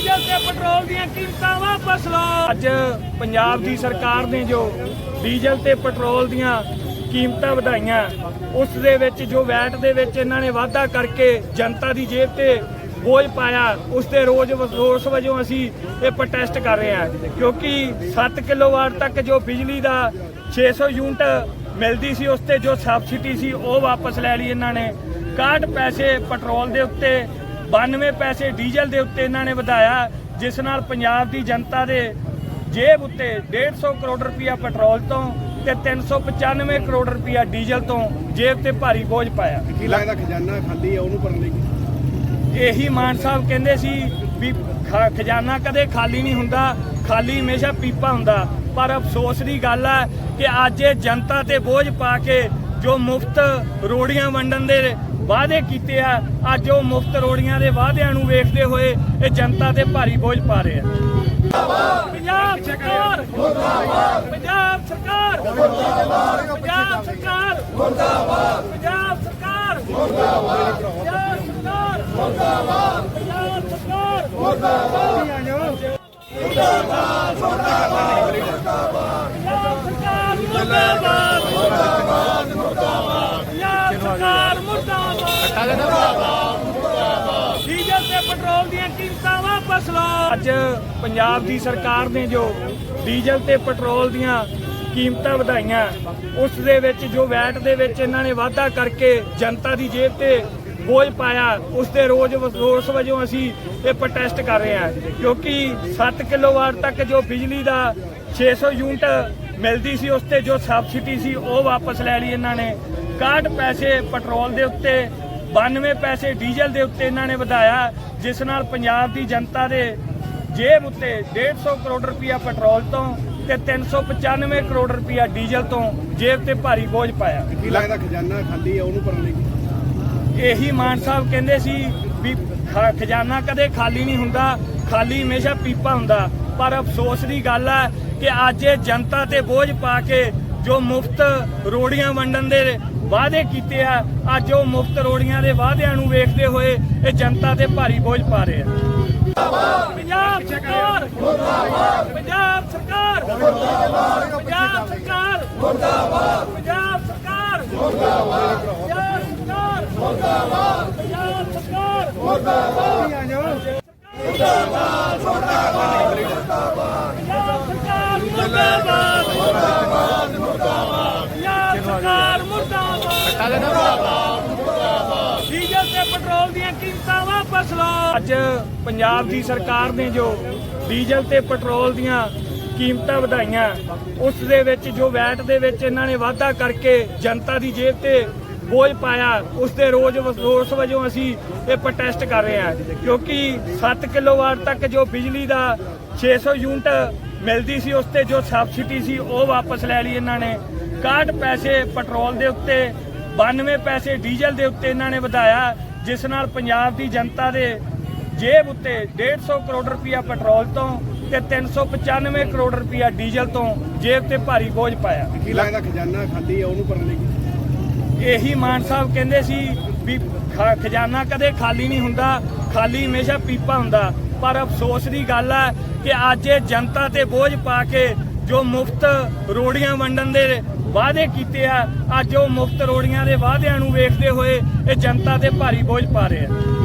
Diesel ਤੇ petrol ਦੀਆਂ ਕੀਮਤਾਂ ਵਾਪਸ ਲਓ ਅੱਜ ਪੰਜਾਬ ਦੀ ਸਰਕਾਰ ਨੇ ਜੋ ਡੀਜ਼ਲ ਤੇ ਪੈਟਰੋਲ ਦੀਆਂ ਕੀਮਤਾਂ ਵਧਾਈਆਂ, ਉਸ ਦੇ ਵਿੱਚ ਜੋ ਵੈਟ ਦੇ ਵਿੱਚ ਇਹਨਾਂ ਨੇ ਵਾਧਾ ਕਰਕੇ ਜਨਤਾ ਦੀ ਜੇਬ ਤੇ ਬੋਝ ਪਾਇਆ, ਉਸ ਦੇ ਰੋਜ਼ ਰੋਸ ਵਜੋਂ ਅਸੀਂ ਇਹ ਪ੍ਰੋਟੈਸਟ ਕਰ ਰਹੇ ਹਾਂ। ਕਿਉਂਕਿ 7 ਕਿਲੋਵਾਟ ਤੱਕ ਜੋ ਬਿਜਲੀ ਦਾ 600 ਯੂਨਿਟ ਮਿਲਦੀ ਸੀ, ਉਸ ਤੇ ਜੋ ਸਬਸਿਡੀ ਸੀ, ਉਹ ਵਾਪਸ ਲੈ ਲਈ ਇਹਨਾਂ ਨੇ। 61 ਪੈਸੇ ਪੈਟਰੋਲ ਦੇ ਉੱਤੇ 92 ਪੈਸੇ ਡੀਜ਼ਲ ਦੇ ਉੱਤੇ ਇਹਨਾਂ ਨੇ ਵਧਾਇਆ ਜਿਸ ਨਾਲ ਪੰਜਾਬ ਦੀ ਜਨਤਾ ਦੇ ਜੇਬ ਉੱਤੇ 150 ਕਰੋੜ ਰੁਪਇਆ ਪੈਟਰੋਲ ਤੋਂ ਤੇ 395 ਕਰੋੜ ਰੁਪਇਆ ਡੀਜ਼ਲ ਤੋਂ ਜੇਬ ਤੇ ਭਾਰੀ ਬੋਝ ਪਾਇਆ। ਕੀ ਲੱਗਦਾ ਖਜ਼ਾਨਾ ਖਾਲੀ ਆ ਉਹਨੂੰ ਭਰਨ ਲਈ? ਇਹੀ ਮਾਨ ਸਾਹਿਬ ਕਹਿੰਦੇ ਸੀ ਵੀ ਖਜ਼ਾਨਾ ਕਦੇ ਖਾਲੀ ਨਹੀਂ ਹੁੰਦਾ ਖਾਲੀ ਹਮੇਸ਼ਾ ਪੀਪਾ ਹੁੰਦਾ। ਪਰ ਅਫਸੋਸ ਦੀ ਗੱਲ ਹੈ ਕਿ ਅੱਜ ਇਹ ਜਨਤਾ ਤੇ ਬੋਝ ਪਾ ਕੇ ਜੋ ਮੁਫਤ ਰੋੜੀਆਂ ਵੰਡਣ ਦੇ ਵਾਅਦੇ ਕੀਤੇ ਆ। ਅੱਜ ਉਹ ਮੁਫਤ ਰੋੜੀਆਂ ਦੇ ਵਾਅਦਿਆਂ ਨੂੰ ਵੇਖਦੇ ਹੋਏ ਇਹ ਜਨਤਾ ਤੇ ਭਾਰੀ ਬੋਝ ਪਾ ਰਹੇ ਆ। ਪੰਜਾਬ ਸਰਕਾਰ ਮੁਰਦਾਬਾਦ ਪੰਜਾਬ ਸਰਕਾਰ ਮੁਰਦਾਬਾਦ ਪੰਜਾਬ ਸਰਕਾਰ ਮੁਰਦਾਬਾਦ ਪੰਜਾਬ ਸਰਕਾਰ ਮੁਰਦਾਬਾਦ ਪੰਜਾਬ ਸਰਕਾਰ ਮੁਰਦਾਬਾਦ ਪੰਜਾਬ ਸਰਕਾਰ ਮੁਰਦਾਬਾਦ ਮੁਰਦਾਬਾਦ ਮੁਰਦਾਬਾਦ ਪੰਜਾਬ ਸਰਕਾਰ ਮੁਰਦਾਬਾਦ ਡੀਜ਼ਲ ਤੇ ਪੈਟਰੋਲ ਦੀਆਂ ਕੀਮਤਾਂ ਵਾਪਸ ਲਓ ਅੱਜ ਪੰਜਾਬ ਦੀ ਸਰਕਾਰ ਨੇ ਜੋ ਡੀਜ਼ਲ ਤੇ ਪੈਟਰੋਲ ਦੀਆਂ ਕੀਮਤਾਂ ਵਧਾਈਆਂ, ਉਸ ਦੇ ਵਿੱਚ ਜੋ ਵੈਟ ਦੇ ਵਿੱਚ ਇਹਨਾਂ ਨੇ ਵਾਧਾ ਕਰਕੇ ਜਨਤਾ ਦੀ ਜੇਬ ਤੇ ਬੋਝ ਪਾਇਆ, ਉਸ ਦੇ ਰੋਜ਼ ਰੋਸ ਵਜੋਂ ਅਸੀਂ ਇਹ ਪ੍ਰੋਟੈਸਟ ਕਰ ਰਹੇ ਹਾਂ। ਕਿਉਂਕਿ 7 ਕਿਲੋਵਾਟ ਤੱਕ ਜੋ ਬਿਜਲੀ ਦਾ 600 ਯੂਨਿਟ ਮਿਲਦੀ ਸੀ, ਉਸ ਤੇ ਜੋ ਸਬਸਿਡੀ ਸੀ, ਉਹ ਵਾਪਸ ਲੈ ਲਈ ਇਹਨਾਂ ਨੇ। 61 ਪੈਸੇ ਪੈਟਰੋਲ ਦੇ ਉੱਤੇ 92 ਪੈਸੇ ਡੀਜ਼ਲ ਦੇ ਉੱਤੇ ਇਹਨਾਂ ਨੇ ਵਧਾਇਆ ਜਿਸ ਨਾਲ ਪੰਜਾਬ ਦੀ ਜਨਤਾ ਦੇ ਜੇਬ ਉੱਤੇ 150 ਕਰੋੜ ਰੁਪਇਆ ਪੈਟਰੋਲ ਤੋਂ ਤੇ 395 ਕਰੋੜ ਰੁਪਇਆ ਡੀਜ਼ਲ ਤੋਂ ਜੇਬ ਤੇ ਭਾਰੀ ਬੋਝ ਪਾਇਆ। ਕੀ ਲੱਗਦਾ ਖਜ਼ਾਨਾ ਖਾਲੀ ਆ ਉਹਨੂੰ ਭਰਨ ਲਈ? ਇਹੀ ਮਾਨ ਸਾਹਿਬ ਕਹਿੰਦੇ ਸੀ ਵੀ ਖਜ਼ਾਨਾ ਕਦੇ ਖਾਲੀ ਨਹੀਂ ਹੁੰਦਾ ਖਾਲੀ ਹਮੇਸ਼ਾ ਪੀਪਾ ਹੁੰਦਾ। ਪਰ ਅਫਸੋਸ ਦੀ ਗੱਲ ਹੈ ਕਿ ਅੱਜ ਇਹ ਜਨਤਾ ਤੇ ਬੋਝ ਪਾ ਕੇ ਜੋ ਮੁਫਤ ਰੋੜੀਆਂ ਵੰਡਣ ਦੇ ਵਾਅਦੇ ਕੀਤੇ ਆ। ਅੱਜ ਉਹ ਮੁਫਤ ਰੋੜੀਆਂ ਦੇ ਵਾਅਦਿਆਂ ਨੂੰ ਵੇਖਦੇ ਹੋਏ ਇਹ ਜਨਤਾ ਤੇ ਭਾਰੀ ਬੋਝ ਪਾ ਰਹੇ ਆ। ਪੰਜਾਬ ਸਰਕਾਰ ਮੁਰਦਾਬਾਦ ਪੰਜਾਬ ਸਰਕਾਰ ਮੁਰਦਾਬਾਦ ਪੰਜਾਬ ਸਰਕਾਰ ਮੁਰਦਾਬਾਦ ਪੰਜਾਬ ਸਰਕਾਰ ਮੁਰਦਾਬਾਦ ਪੰਜਾਬ ਸਰਕਾਰ ਮੁਰਦਾਬਾਦ ਪੰਜਾਬ ਸਰਕਾਰ ਪੰਜਾਬ ਸਰਕਾਰ ਮੁਰਦਾਬਾਦ ਮੁਰਦਾਬਾਦ ਮੁਰਦਾਬਾਦ ਪੰਜਾਬ ਸਰਕਾਰ ਮੁਰਦਾਬਾਦ ਡੀਜ਼ਲ ਤੇ ਪੈਟਰੋਲ ਦੀਆਂ ਕੀਮਤਾਂ ਵਾਪਸ ਲਓ ਅੱਜ ਪੰਜਾਬ ਦੀ ਸਰਕਾਰ ਨੇ ਜੋ ਡੀਜ਼ਲ ਤੇ ਪੈਟਰੋਲ ਦੀਆਂ ਕੀਮਤਾਂ ਵਧਾਈਆਂ, ਉਸ ਦੇ ਵਿੱਚ ਜੋ ਵੈਟ ਦੇ ਵਿੱਚ ਇਹਨਾਂ ਨੇ ਵਾਧਾ ਕਰਕੇ ਜਨਤਾ ਦੀ ਜੇਬ ਤੇ ਬੋਝ ਪਾਇਆ, ਉਸ ਦੇ ਰੋਜ਼ ਰੋਸ ਵਜੋਂ ਅਸੀਂ ਇਹ ਪ੍ਰੋਟੈਸਟ ਕਰ ਰਹੇ ਹਾਂ। ਕਿਉਂਕਿ 7 ਕਿਲੋਵਾਟ ਤੱਕ ਜੋ ਬਿਜਲੀ ਦਾ 600 ਯੂਨਿਟ ਮਿਲਦੀ ਸੀ, ਉਸ ਤੇ ਜੋ ਸਬਸਿਡੀ ਸੀ, ਉਹ ਵਾਪਸ ਲੈ ਲਈ ਇਹਨਾਂ ਨੇ। 61 ਪੈਸੇ ਪੈਟਰੋਲ ਦੇ ਉੱਤੇ 92 ਪੈਸੇ ਡੀਜ਼ਲ ਦੇ ਉੱਤੇ ਇਹਨਾਂ ਨੇ ਵਧਾਇਆ ਜਿਸ ਨਾਲ ਪੰਜਾਬ ਦੀ ਜਨਤਾ ਦੇ ਜੇਬ ਉੱਤੇ 150 ਕਰੋੜ ਰੁਪਇਆ ਪੈਟਰੋਲ ਤੋਂ ਤੇ 395 ਕਰੋੜ ਰੁਪਇਆ ਡੀਜ਼ਲ ਤੋਂ ਜੇਬ ਤੇ ਭਾਰੀ ਬੋਝ ਪਾਇਆ। ਕੀ ਲੱਗਦਾ ਖਜ਼ਾਨਾ ਖਾਲੀ ਆ ਉਹਨੂੰ ਭਰਨ ਲਈ ਇਹੀ ਮਾਨ ਸਾਹਿਬ ਕਹਿੰਦੇ ਸੀ ਵੀ ਖਜ਼ਾਨਾ ਕਦੇ ਖਾਲੀ ਨਹੀਂ ਹੁੰਦਾ ਖਾਲੀ ਹਮੇਸ਼ਾ ਪੀਪਾ ਹੁੰਦਾ। ਪਰ ਅਫਸੋਸ ਦੀ ਗੱਲ ਹੈ ਕਿ ਅੱਜ ਇਹ ਜਨਤਾ ਤੇ ਬੋਝ ਪਾ ਕੇ ਜੋ ਮੁਫਤ ਰੋੜੀਆਂ ਵੰਡਣ ਦੇ ਵਾਅਦੇ ਕੀਤੇ ਆ। ਅੱਜ ਉਹ ਮੁਫਤ ਰੋੜੀਆਂ ਦੇ ਵਾਅਦਿਆਂ ਨੂੰ ਵੇਖਦੇ ਹੋਏ ਇਹ ਜਨਤਾ ਤੇ ਭਾਰੀ ਬੋਝ ਪਾ ਰਹੇ ਆ।